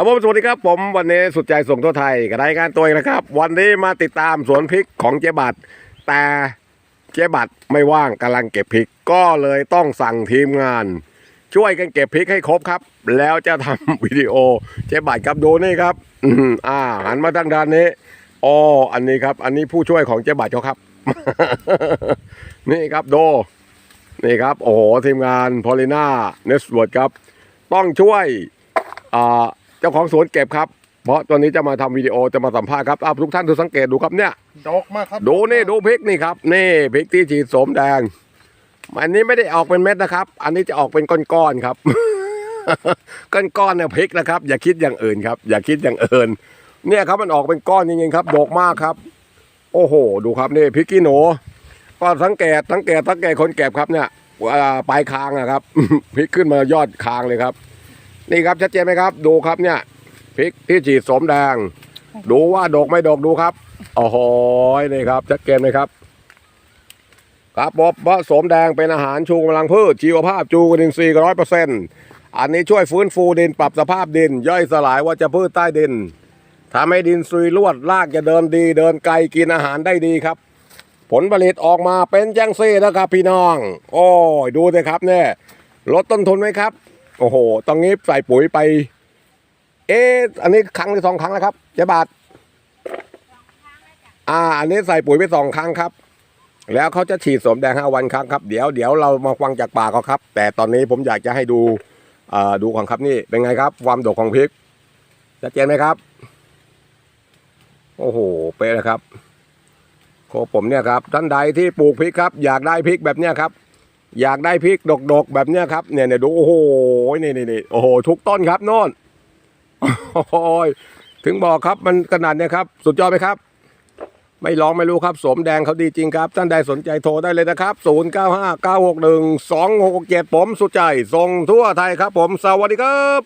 ครับผมสวัสดีครับผมวันนี้สุดใจส่งทั่วไทยกับรายการตัวเองนะครับ วันนี้มาติดตามสวนพริกของเจ๊บัตรแต่เจ๊บัตรไม่ว่างกำลังเก็บพริกก็เลยต้องสั่งทีมงาน ช่วยกันเก็บพริกให้ครบครับ แล้วจะทำวิดีโอเจ๊บัตรครับดูนี่ครับอืมอ่าหันมาทางด้านนี้อ๋ออันนี้ครับ อันนี้ผู้ช่วยของเจ๊บัตรเขาครับ นี่ครับโดนี่ครับ โอ้โหทีมงานพอลิน่าเนสเวิร์ดครับ ต้องช่วยอ่า เจ้าของสวนเก็บครับ เพราะตอนนี้จะมาทำวิดีโอจะมาสัมภาษณ์ครับอ้าวทุกท่านดูสังเกตดูครับเนี่ยดกมากครับดูนี่ดูพริกนี่ครับนี่พริกที่ฉีดโสมแดง อันนี้ไม่ได้ออกเป็นเม็ดนะครับ อันนี้จะออกเป็นก้อนๆครับ ก้อนๆเนี่ยพริกนะครับ อย่าคิดอย่างอื่นครับ อย่าคิดอย่างอื่น เนี่ยครับมันออกเป็นก้อนจริงๆครับดกมากครับ โอ้โห ดูครับนี่พริกขี้หนูก็สังเกตสังเกตสังเกตคนเก็บครับเนี่ยอ่าปลายคางนะครับพริกขึ้นมายอดคางเลยครับ นี่ครับชัดเจนไหมครับ ดูครับเนี่ยพริกที่ฉีดสมแดง ดูว่าดกไม่ดกดูครับโอ้โหนี่ครับชัดเจนไหมครับ ครับผมเพราะสมแดงเป็นอาหารชูกำลังพืชชีวภาพจูกรินทรีย์ร้อยเปอร์เซ็นต์อันนี้ช่วยฟื้นฟูดินปรับสภาพดิน ย่อยสลายวัชพืชใต้ดินทำให้ดินซุยลวดรากจะเดินดี เดินไกลกินอาหารได้ดีครับ ผลผลิตออกมาเป็นจังซี่นะครับพี่น้อง โอ้ยดูสิครับเนี่ยลดต้นทุนไหมครับ โอ้โหตอนนี้ใส่ปุ๋ยไป เอ๊ะอันนี้ครั้งหรือสองครั้งแล้วครับเจ๊บาทอ่า อันนี้ใส่ปุ๋ยไปสองครั้งครับ แล้วเขาจะฉีดสมแดงห้าวันครั้งครับ เดี๋ยวเดี๋ยวเรามาฟังจากปากเขาครับ แต่ตอนนี้ผมอยากจะให้ดูอ่อดูของครับนี่เป็นไงครับความดกของพริกชัดเจนไหมครับ โอ้โหเป๊ะเลยครับโคผมเนี่ยครับท่านใดที่ปลูกพริกครับ อยากได้พริกแบบเนี้ยครับ อยากได้พริกดกๆแบบเนี้ยครับเนี่ยเนี่ยดูโอ้โหนี่นี่นี่โอ้โหทุกต้นครับโน่นโอ้ยถึงบอกครับมันขนาดเนี่ยครับ สุดยอดไหมครับ ไม่ลองไม่รู้ครับ สมแดงเขาดีจริงครับ ท่านใดสนใจโทรได้เลยนะครับ 0 9 5 9 6 1 2 6 7ผมสุดใจส่งทั่วไทยครับ ผมสวัสดีครับ